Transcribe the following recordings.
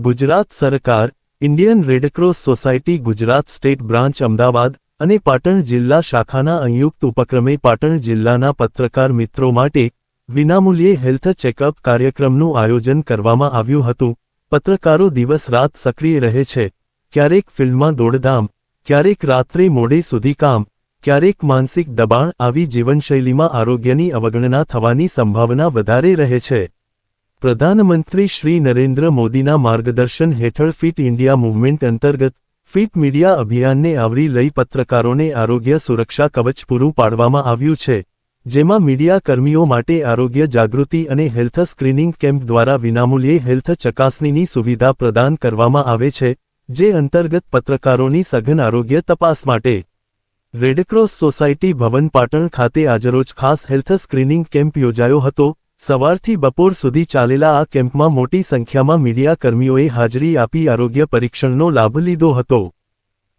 ગુજરાત સરકાર, Indian red cross society, Gujarat state branch, Ahmedabad અને પાટણ જિલ્લા શાખાના સંયુક્ત ઉપક્રમે પાટણ જિલ્લાના પત્રકાર મિત્રો માટે વિનામૂલ્યે હેલ્થ ચેકઅપ કાર્યક્રમનું આયોજન કરવામાં આવ્યું હતું. પત્રકારો દિવસ રાત સક્રિય રહે છે. ક્યારેક ફિલ્ડમાં દોડધામ, ક્યારેક રાત્રે મોડે સુધી કામ, ક્યારેક માનસિક દબાણ આવી જીવનશૈલીમાં આરોગ્યની અવગણના થવાની સંભાવના વધારે રહે છે. પ્રધાનમંત્રી શ્રી નરેન્દ્ર મોદીના માર્ગદર્શન હેઠળ ફિટ ઇન્ડિયા મૂવમેન્ટ અંતર્ગત ફિટ મીડિયા અભિયાનને આવરી લઈ પત્રકારોને આરોગ્ય સુરક્ષા કવચ પૂરું પાડવામાં આવ્યું છે, જેમાં મીડિયા કર્મીઓ માટે આરોગ્ય જાગૃતિ અને હેલ્થ સ્ક્રીનિંગ કેમ્પ દ્વારા વિનામૂલ્યે હેલ્થ ચકાસણીની સુવિધા પ્રદાન કરવામાં આવે છે, જે અંતર્ગત પત્રકારોની સઘન આરોગ્ય તપાસ માટે. રેડક્રોસ સોસાયટી ભવન પાટણ ખાતે આજરોજ ખાસ હેલ્થ સ્ક્રીનિંગ કેમ્પ યોજાયો હતો સવારથી બપોર સુધી ચાલેલા આ કેમ્પમાં મોટી સંખ્યામાં મીડિયા કર્મીઓએ હાજરી આપી આરોગ્ય પરીક્ષણનો લાભ લીધો હતો.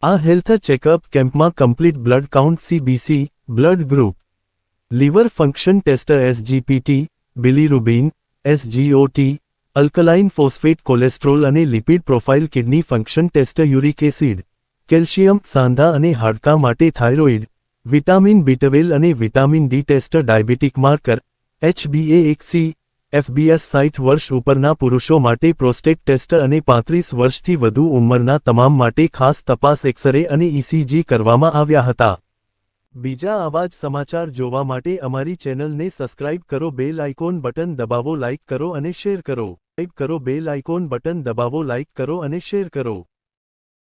આ હેલ્થ ચેકઅપ કેમ્પમાં complete blood count CBC blood group, liver function tester SGPT bilirubin SGOT alkaline phosphate cholesterol અને lipid profile kidney function test uric acid calcium સાંધા અને હાડકાં માટે થાઇરોઇડ વિટામિન બીટવેલ અને vitamin D test diabetic marker HBA એક C, એફબીએસ સાઠ વર્ષ ઉપરના પુરુષો માટે પ્રોસ્ટેટ ટેસ્ટ અને પાંત્રીસ વર્ષથી વધુ ઉંમરના તમામ માટે ખાસ તપાસ એક્સરે અને ઇસીજી કરવામાં આવ્યા હતા. બીજા આવા જ સમાચાર જોવા માટે અમારી ચેનલને સબસ્ક્રાઇબ કરો, બેલ આઇકોન બટન દબાવો, લાઇક કરો અને શેર કરો. સબસ્ક્રાઇબ કરો, બેલ આઇકોન બટન દબાવો, લાઇક કરો અને શેર કરો.